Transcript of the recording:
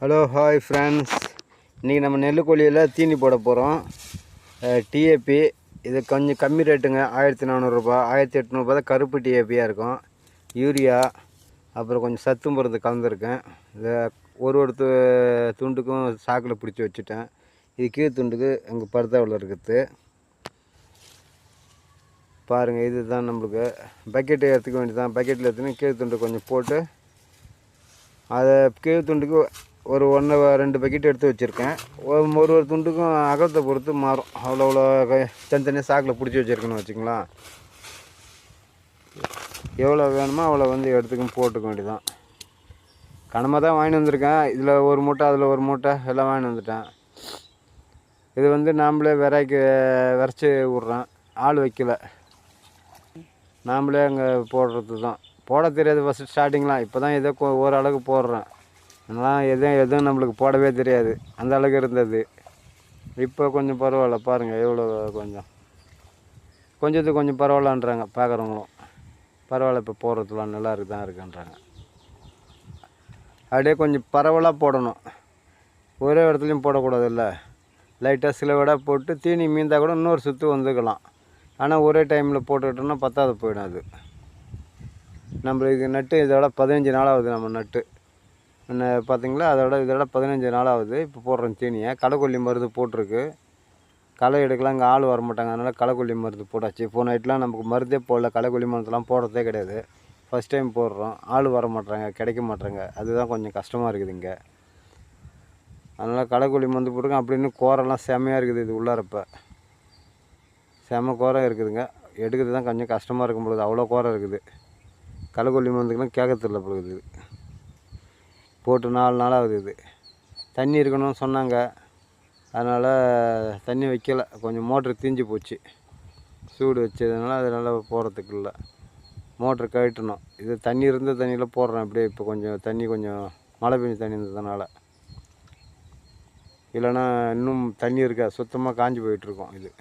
Hello hi friends இன்றைக்கி நம்ம நெல்லுக்கோழியில் தீனி போட போகிறோம் டிஏபி இது கொஞ்சம் கம்மி ரேட்டுங்க. ஆயிரத்தி நானூறுரூபா ஆயிரத்தி எட்நூறுபா தான் கருப்பு டிஏபியாக இருக்கும். யூரியா அப்புறம் கொஞ்சம் சத்து மருந்து கலந்துருக்கேன். இதை ஒரு ஒரு து- துண்டுக்கும் சாக்கில் பிடிச்சி வச்சுட்டேன். இது கீழ் துண்டுக்கு எங்கள் பருத்தாவில் இருக்குது. பாருங்கள் இதுதான் நம்மளுக்கு பக்கெட்டு எடுத்துக்க வேண்டியது தான் பக்கெட்டில் எடுத்துன்னு கீழ் துண்டு கொஞ்சம் போட்டு அதை கீழ் துண்டுக்கு ஒரு ஒன்று ரெண்டு பக்கெட் எடுத்து வச்சுருக்கேன். ஒரு ஒரு ஒரு துண்டுக்கும் அகலத்தை பொறுத்து மாறும். அவ்வளோ அவ்வளோ தனித்தனியாக சாக்கில் பிடிச்சி வச்சுருக்கேன்னு வச்சுங்களேன் எவ்வளோ வேணுமோ அவ்வளோ வந்து எடுத்துக்கும் போட்டுக்க வேண்டியதான் கனமாக தான் வாங்கிட்டு வந்திருக்கேன். இதில் ஒரு மூட்டை அதில் ஒரு மூட்டை எல்லாம் வாங்கிட்டு வந்துட்டேன். இது வந்து நாம்ளே விரைக்கு விரைச்சி விட்றேன். ஆள் வைக்கல. நாம்ளே அங்கே போடுறது தான் போட தெரியாது ஃபஸ்ட்டு ஸ்டார்டிங்லாம் இப்போ தான் ஏதோ ஓரளவுக்கு போடுறேன். அதெல்லாம் எதுவும் எதுவும் நம்மளுக்கு போடவே தெரியாது. அந்த அளவுக்கு இருந்தது. இப்போ கொஞ்சம் பரவாயில்ல. பாருங்கள் எவ்வளோ கொஞ்சம். கொஞ்சத்துக்கு கொஞ்சம் பரவாயில்லன்றாங்க பார்க்குறவங்களும். பரவாயில்ல இப்போ போடுறதுலாம் நல்லா இருக்கு தான் இருக்குன்றாங்க. அப்படியே கொஞ்சம் பரவலாக போடணும். ஒரே இடத்துலையும் போடக்கூடாதுல்ல. லைட்டாக சில விட போட்டு தீனி மீந்தா கூட இன்னொரு சுற்று வந்துக்கலாம். ஆனால் ஒரே டைமில் போட்டுக்கிட்டோம்னா பத்தாது போயிடும் அது நம்மளுக்கு நட்டு இதோட பதினஞ்சு நாள் ஆகுது நம்ம நட்டு. பார்த்தீங்களா அதோட இதோட பதினஞ்சு நாள் ஆகுது இப்போ போடுறோம் தீனியை களைக்கொல்லி மருந்து போட்டிருக்கு. களை எடுக்கலாம் இங்கே ஆள் வர மாட்டாங்க அதனால் களைக்கொல்லி மருந்து போட்டாச்சு. போன நைட்லாம் நமக்கு மருந்தே போடல. களைக்கொல்லி மருந்துலாம் போடுறதே கிடையாது. ஃபஸ்ட் டைம் போடுறோம். ஆள் வர மாட்றாங்க கிடைக்க மாட்டாங்க. அதுதான் கொஞ்சம் கஷ்டமாக இருக்குது இங்கே. அதனால் களைக்கொல்லி மருந்து போட்டுருக்கோம். அப்படின்னு கோரெல்லாம் செமையாக இருக்குது இது உள்ளாரப்போ செம கோரம் இருக்குதுங்க. எடுக்கிறது தான் கொஞ்சம் கஷ்டமாக இருக்கும் பொழுது. அவ்வளோ கோரம் இருக்குது. களைக்கொல்லி மருந்துக்கெல்லாம் கேட்கறதில்ல பொழுது. போட்டு நாலு நாள் ஆகுது இது. தண்ணி இருக்கணும்னு சொன்னாங்க. அதனால் தண்ணி வைக்கல. கொஞ்சம் மோட்ரு தீஞ்சு போச்சு. சூடு வச்சதுனால அதனால் போகிறதுக்கு இல்லை. மோட்ரு கழட்டணும். இது தண்ணி இருந்த தண்ணியில் போடுறேன். அப்படியே இப்போ கொஞ்சம் தண்ணி கொஞ்சம் மழை பெஞ்ச தண்ணி இருந்ததுனால. இல்லைன்னா இன்னும் தண்ணி இருக்கா? சுத்தமாக காஞ்சி போயிட்டுருக்கோம் இது.